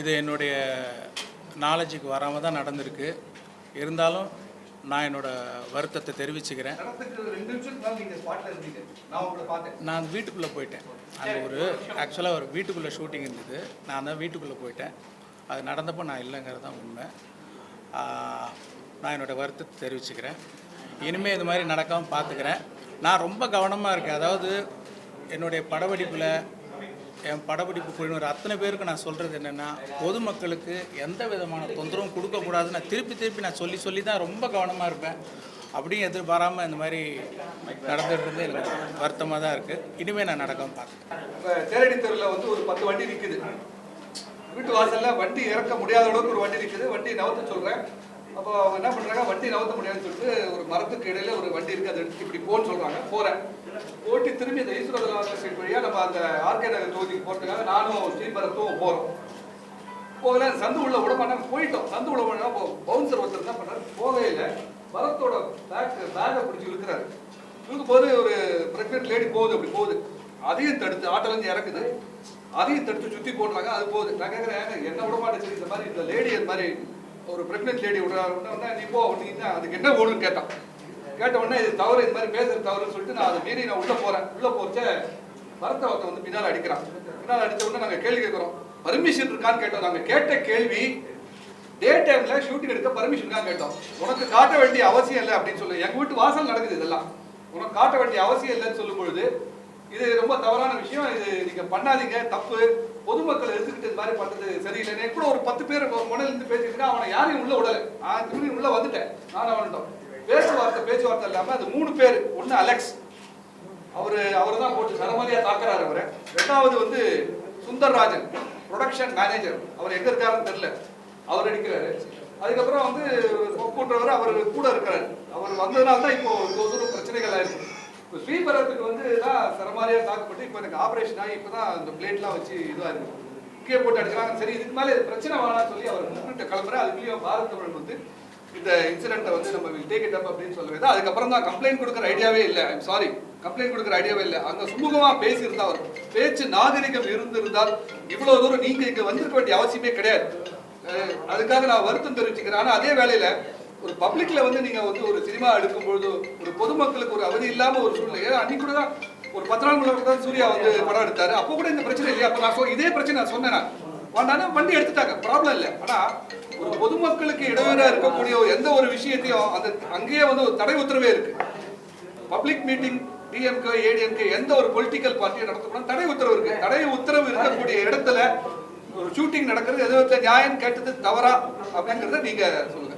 இது என்னுடைய நாலேஜுக்கு வராமல் தான் நடந்திருக்கு. இருந்தாலும் நான் என்னோட வருத்தத்தை தெரிவிச்சுக்கிறேன். நான் வீட்டுக்குள்ளே போயிட்டேன். அங்கே ஒரு ஆக்சுவலாக ஒரு வீட்டுக்குள்ளே ஷூட்டிங் இருந்தது. நான் தான் வீட்டுக்குள்ளே போயிட்டேன். அது நடந்தப்போ நான் இல்லைங்கிறது தான் உண்மை. நான் என்னோட வருத்தத்தை தெரிவிச்சுக்கிறேன். இனிமேல் இது மாதிரி நடக்காமல் பார்த்துக்கிறேன் நான் ரொம்ப கவனமாக இருக்கேன். அதாவது என்னுடைய படப்பிடிப்பில் என் படப்பிடிப்பு குழுவினர் அத்தனை பேருக்கு நான் சொல்கிறது என்னென்னா பொதுமக்களுக்கு எந்த விதமான தொந்தரவும் கொடுக்கக்கூடாதுன்னு நான் திருப்பி திருப்பி நான் சொல்லி சொல்லி தான் ரொம்ப கவனமாக இருப்பேன். அப்படியும் எதிர்பாராமல் இந்த மாதிரி நடந்துட்டு இருந்து எனக்கு வருத்தமாக தான் இருக்குது இனிமேல் நான் நடக்காமல் பார்க்குறேன். தேரடி தெருவில் வந்து ஒரு பத்து வண்டி நிற்குது வீட்டு வாசலில் வண்டி இறக்க முடியாத அளவுக்கு ஒரு வண்டி நிற்குது வண்டி நவுத்த சொல்கிறேன் அப்போ அவங்க என்ன பண்றாங்க வண்டி நவுத்த முடியாதுன்னு சொல்லிட்டு ஒரு மரத்துக்கு இடையில ஒரு வண்டி இருக்கு அதை எடுத்து இப்படி போன்னு சொல்றாங்க. போறேன். ஓட்டி திரும்பி இந்த ஈஸ்வரதலான ஸ்ட்ரீட் வழியா நம்ம அந்த ஆர்கே நகர் தொகுதிக்கு போறதுக்காக நானும் ஸ்ரீபரத்தும் போறோம். போகல சந்து உள்ள விட மாட்டாங்க போயிட்டோம். சந்து உள்ள விட பவுன்சர் ஒருத்தர் என்ன பண்ணாரு போகவே இல்லை. பரத்தோட பேக் பேக்கை பிடிச்சி இழுக்கிறாரு. இழுக்கும் போது ஒரு பிரெக்னென்ட் லேடி போகுது அப்படி போகுது. அதையும் தடுத்து ஆட்டோலேருந்து இறக்குது. அதையும் தடுத்து சுத்தி போடுறாங்க அது போகுது. நான் கேட்கறேன் என்ன விட மாட்டேன் இந்த மாதிரி இந்த லேடி இந்த மாதிரி ஒரு பிரெக்னென்ட் லேடி விடுறாரு உடனே நீ போ அப்படின்னா அதுக்கு என்ன ஓடுன்னு கேட்டான். கேட்ட உடனே இது தவறு இந்த மாதிரி பேசுறது தவறுன்னு சொல்லிட்டு நான் அதை மீறி நான் உள்ள போறேன். உள்ள போச்ச பரத்த ஒருத்தன் வந்து பின்னால் அடிக்கிறான். பின்னால் அடித்த உடனே நாங்க கேள்வி கேட்கிறோம் பர்மிஷன் இருக்கான்னு கேட்டோம். நாங்க கேட்ட கேள்வி டே டைம்ல ஷூட்டிங் எடுக்க பர்மிஷன் தான் கேட்டோம். உனக்கு காட்ட வேண்டிய அவசியம் இல்லை அப்படின்னு சொல்லி. எங்க வீட்டு வாசல் நடக்குது இதெல்லாம். உனக்கு காட்ட வேண்டிய அவசியம் இல்லைன்னு சொல்லும் பொழுது இது ரொம்ப தவறான விஷயம் இது நீங்க பண்ணாதீங்க தப்பு. பொதுமக்கள் எடுத்துக்கிட்டு இந்த மாதிரி பண்றது சரியில்லைன்னு கூட ஒரு பத்து பேர் முனையில இருந்து பேசிட்டு அவனை யாரையும் உள்ள விடல. நான் திரும்பி உள்ள வந்துட்டேன். நான் அவன்ட்டோம் பேச்சுவார்த்தை பேச்சுவார்த்தை இல்லாம அது மூணு பேர். ஒன்னு அலெக்ஸ். அவரு அவர் தான் போட்டு சரமாரியா தாக்குறாரு அவரை. ரெண்டாவது வந்து சுந்தர்ராஜன் ப்ரொடக்ஷன் மேனேஜர் அவர் எங்க இருக்காருன்னு தெரியல. அவர் அடிக்கிறாரு. அதுக்கப்புறம் வந்து கூட்டுறவர் அவர் கூட இருக்கிறாரு. அவர் வந்ததுனால தான் இப்போ இவ்வளவு தூரம் பிரச்சனைகள் ஆயிருக்கு. இப்போ ஸ்ரீபரத்துக்கு வந்து தான் சரமாரியா தாக்கப்பட்டு இப்போ எனக்கு ஆபரேஷன் ஆகி இப்போ தான் அந்த பிளேட்லாம் வச்சு இதுவாக இருக்கு. கீழே போட்டு அடிக்கிறாங்க. சரி இதுக்கு மேலே பிரச்சனை வேணாம்னு சொல்லி அவர் முன்னிட்டு கிளம்புற அதுக்குள்ளேயும் பாரத் தமிழ் வந்து இந்த இன்சிடென்ட்டை வந்து நம்ம டேக் இட் அப் அப்படின்னு சொல்லவே அதுக்கப்புறம் தான் கம்ப்ளைண்ட் கொடுக்குற ஐடியாவே இல்லை. ஐம் சாரி கம்ப்ளைண்ட் கொடுக்குற ஐடியாவே இல்லை. அங்க சுமூகமாக பேசியிருந்தா அவர். பேச்சு நாகரிகம் இருந்திருந்தால் இவ்வளவு தூரம் நீங்க இங்க வந்திருக்க வேண்டிய அவசியமே கிடையாது. அதுக்காக நான் வருத்தம் தெரிவிச்சுக்கிறேன். ஆனா அதே வேலையில் ஒரு பப்ளிக்ல வந்து நீங்க வந்து ஒரு சினிமா எடுக்கும் பொழுது ஒரு பொதுமக்களுக்கு ஒரு அவதி இல்லாம ஒரு சூழ்நிலை. அன்னைக்கு கூட தான் ஒரு பத்து நாள் முன்னாடி தான் சூர்யா வந்து படம் எடுத்தாரு. அப்போ கூட இந்த பிரச்சனை இல்லையா? அப்ப நான் இதே பிரச்சனை நான் சொன்னேன் நான். வண்டி எடுத்துட்டாங்க. ப்ராப்ளம் இல்லை. ஆனா ஒரு பொதுமக்களுக்கு இடையூறா இருக்கக்கூடிய எந்த ஒரு விஷயத்தையும் அந்த அங்கேயே வந்து ஒரு தடை உத்தரவே இருக்கு. பப்ளிக் மீட்டிங் டிஎம்கே ஏடிஎம்கே எந்த ஒரு பொலிட்டிக்கல் பார்ட்டியை நடத்தக்கூடாது. தடை உத்தரவு இருக்கு. தடை உத்தரவு இருக்கக்கூடிய இடத்துல ஒரு ஷூட்டிங் நடக்கிறது. எது நியாயம் கேட்டது தவறா அப்படிங்கறத நீங்க சொல்லுங்க.